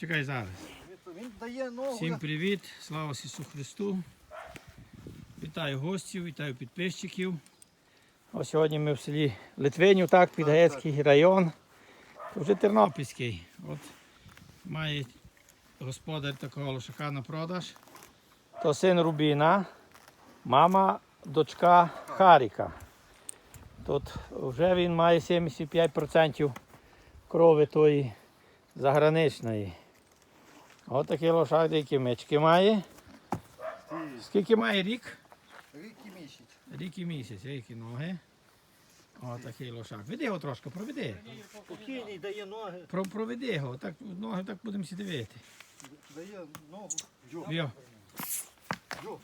Чекай зараз. Він дає ногу. Всім привіт, слава Ісусу Христу. Вітаю гостів, вітаю підписчиків. Ось сьогодні ми в селі Литвинів, так, Підгаєцький район. Вже Тернопільський. От має господар такого лошака на продаж. То син Рубіна, мама, дочка Харіка. Тут вже він має 75% крови тої заграничної. Ось такий лошак, які мечки має. Скільки має рік? Рік і місяць. Рік і місяць, які ноги. Ось такий лошак. Веди його трошки, проведи. Спокійний, дає ноги, Про, проведи його, так ноги так будемо всі дивити. дає ногу. Йо, Йо. йо.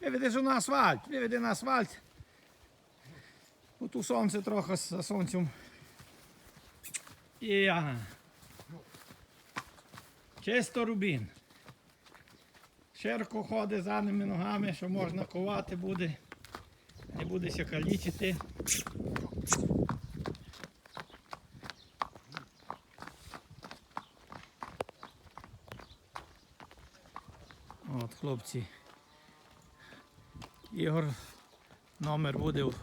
Виведи ж на асфальт, виведи на асфальт. Тут у сонце трохи за сонцем. Ага. Чисто рубін. Широко ходить задніми ногами, що можна ковати буде. Не буде ся калічити. От, хлопці. Ігор номер буде в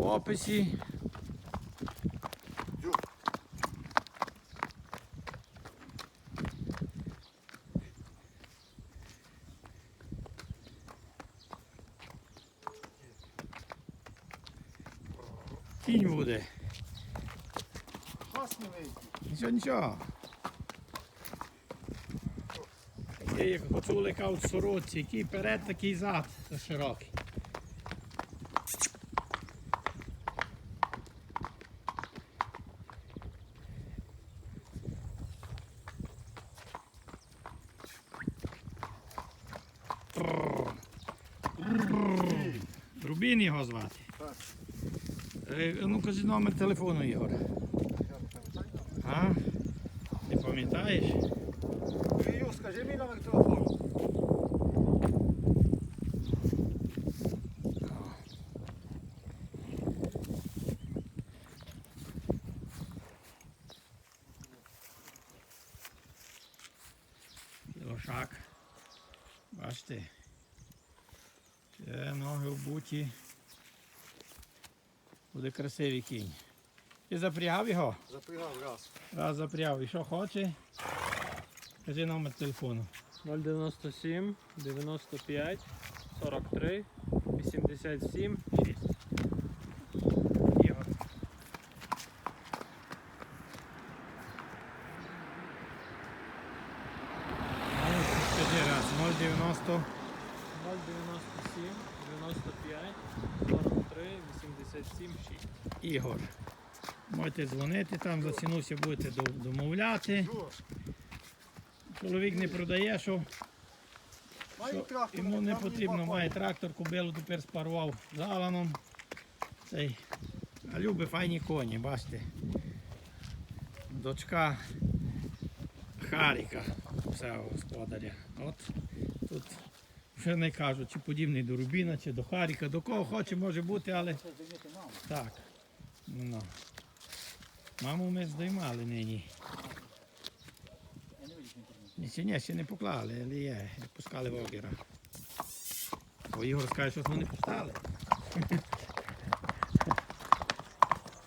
описі. Кінь буде. Нічого, нічого. Такий, як гуцулика у сороці, який перед, такий зад широкий. Рубін його звати. Так. Е, Ну, кажи номер телефону Ігора. Я не пам'ятаю. А? Не пам'ятаєш? Ю, скажи мій номер телефону. Лошак. Бачите. Це ноги обуті. Буде красивий кінь. Ти запрягав його? Запрягав раз. Раз запрягав. І що хоче? Кажи номер телефону. 097 95 43 87 6. Ігор. Ну, Скажи раз, 090. 097 95 43 87 6. Ігор. Можете дзвонити там, за цінуся будете домовляти. Чоловік не продає, що Що. Йому не потрібно, має трактор, кобилу тепер спарував заланом. Цей. А любить файні коні, бачите. Дочка Харіка, все господаря. От тут вже не кажуть, чи подібний до Рубіна, чи до Харіка, до кого хоче може бути, але. Так. Ну. Маму ми здоймали нині. Ні, ще ні, ще не поклали, але є, пускали вогера. Бо Ігор скаже, що вони пускали.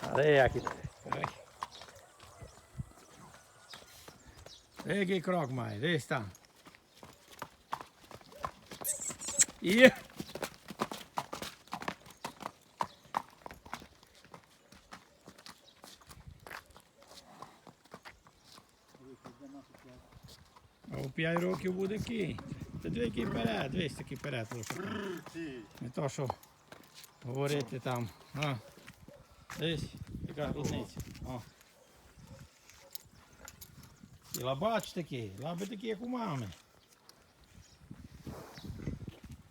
Але як і. Який крок має, десь там. Є. 5 років буде кінь. Та дві який перед, дивись такий перед. Не то, що говорити там. А. Дивись, яка грудниця. І лабач такий, лаби такі, як у мами.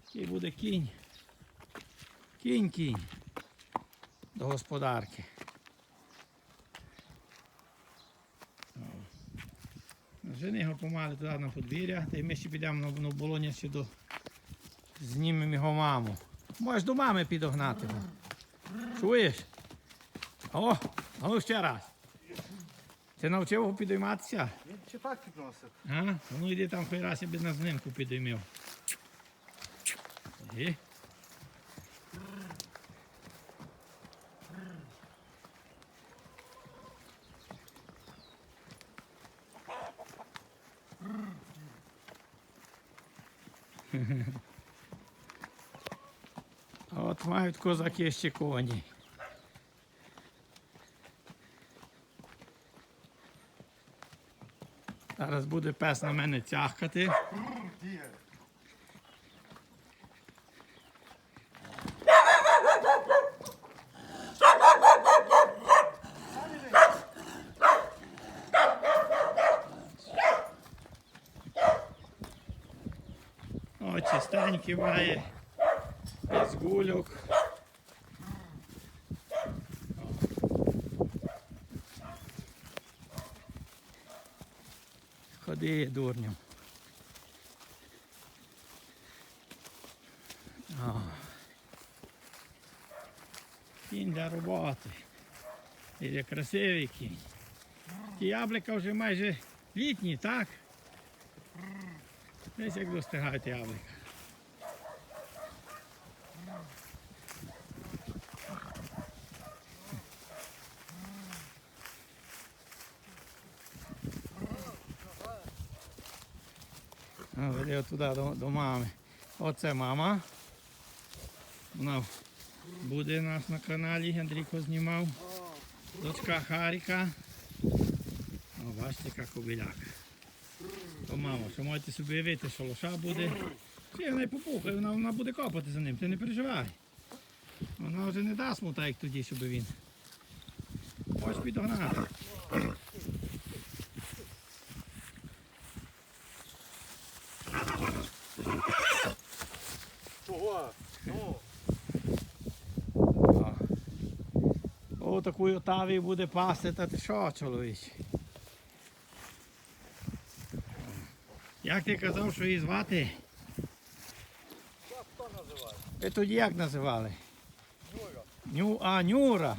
Такий буде кінь. Кінь кінь. До господарки. Жени його помали туди на подвір'я, та й ми ще підемо на, на болоні ще до знімемо його маму. Можеш до мами підогнати. Чуєш? О, ну ще раз. Ти навчив його підійматися? Він чи так підносив? А? Ну йди там хай раз я би на знімку підіймів. І? А От мають козаки ще коні. Зараз буде пес на мене тягкати. Є. О, чистенький має, без гульок. Ходи, дурню. Кінь для роботи. Іде красивий кінь. Ті яблука вже майже літні, так? Десь як достигають яблука. А, туди до, до мами. Оце мама. Вона буде нас на каналі, Андрійко знімав. Дочка Харіка. О, бачите, яка кобиляка. То мама, що можете собі уявити, що лоша буде. Чи вона й попухає, вона, вона буде копати за ним, ти не переживай. Вона вже не дасть му як тоді, щоб він. Хочеш підогнати. Ну, О, таку отаві буде пасти, та ти що, чоловіч? Як ти казав, що її звати? хто називає? Ви тоді як називали? Юра. Ню, а, Нюра.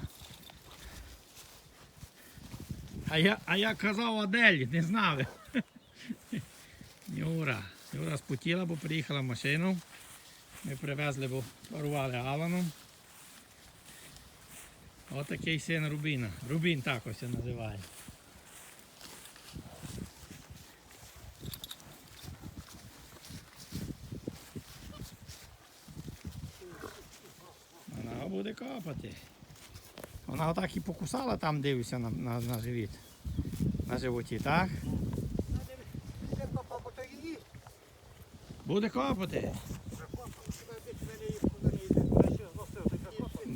А я, а я казав Адель, не знав. Нюра. Нюра спотіла, бо приїхала машину. Ми привезли, бо парували Аланом. Отакий син Рубіна. Рубін так ось називає. Вона буде копати. Вона отак і покусала там, дивлюся на, на, на живіт. На животі, так? Буде копати.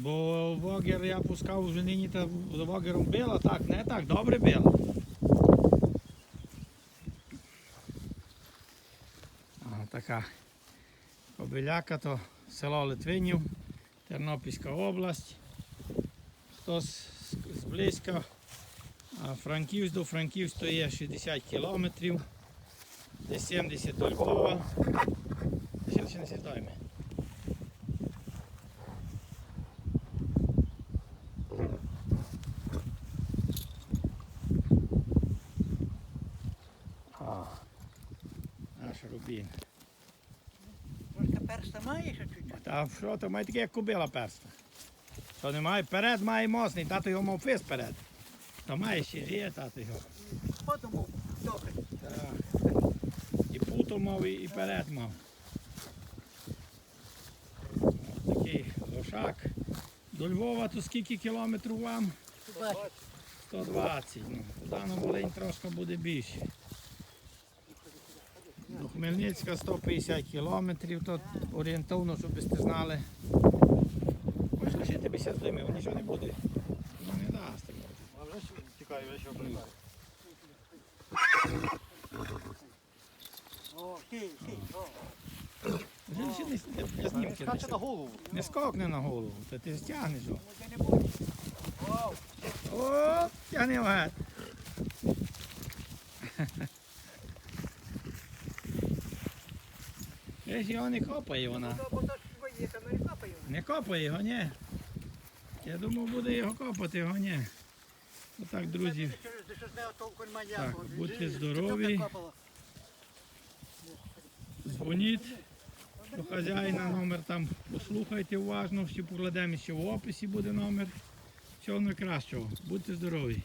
Бо вогер я пускав вже нині та з вогером била, так, не так, добре била. А, така кобиляка то село Литвинів, Тернопільська область. Хто з, з- зблизька, Франківськ до Франківська є 60 кілометрів, десь 70 до Львова. Ще ще не сідаємо. А, наш рубін. Трошки перста має ще чуть-чуть. Та що то має таке, як кубила перста. Що немає, перед має мосний, тато його мав фис перед. Та має ще є тато його. Подумав, добре. Так. І путо мав, і, і перед мав. Ось такий лошак. До Львова то скільки кілометрів вам? Бачиш, 120. Ну, туди на Волинь трошки буде більше. До Хмельницька 150 кілометрів, то орієнтовно, щоб ви знали. Можеш лишити 50 димів, нічого не буде. Ну не дасть. А вже тікає, вже що о, не, не, не знімки. Скаче на голову. не скокне на голову, то ти стягнеш. його. О, тягни вгад. Десь його не копає вона. то ми не копає його, ні. Я думав, буде його копати, його ні. Отак, друзі, що Так, будьте здорові. дзвоніть до хазяїна, номер там послухайте уважно, всі покладемо ще в описі буде номер. Всього найкращого. Будьте здорові.